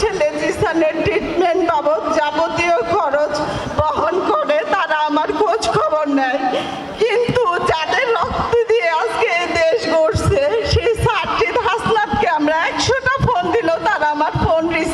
ছেলে জিসানের ট্রিটমেন্ট বাবদ যাবতীয় খরচ বহন করে তারা আমার খোঁজ খবর নেয়। কিন্তু যাদের রক্ত দিয়ে আজকে দেশ গড়ছে, সেই সার্জিৎ হাসলাতকে আমরা একশোটা ফোন দিল তারা আমার ফোন রিসিভ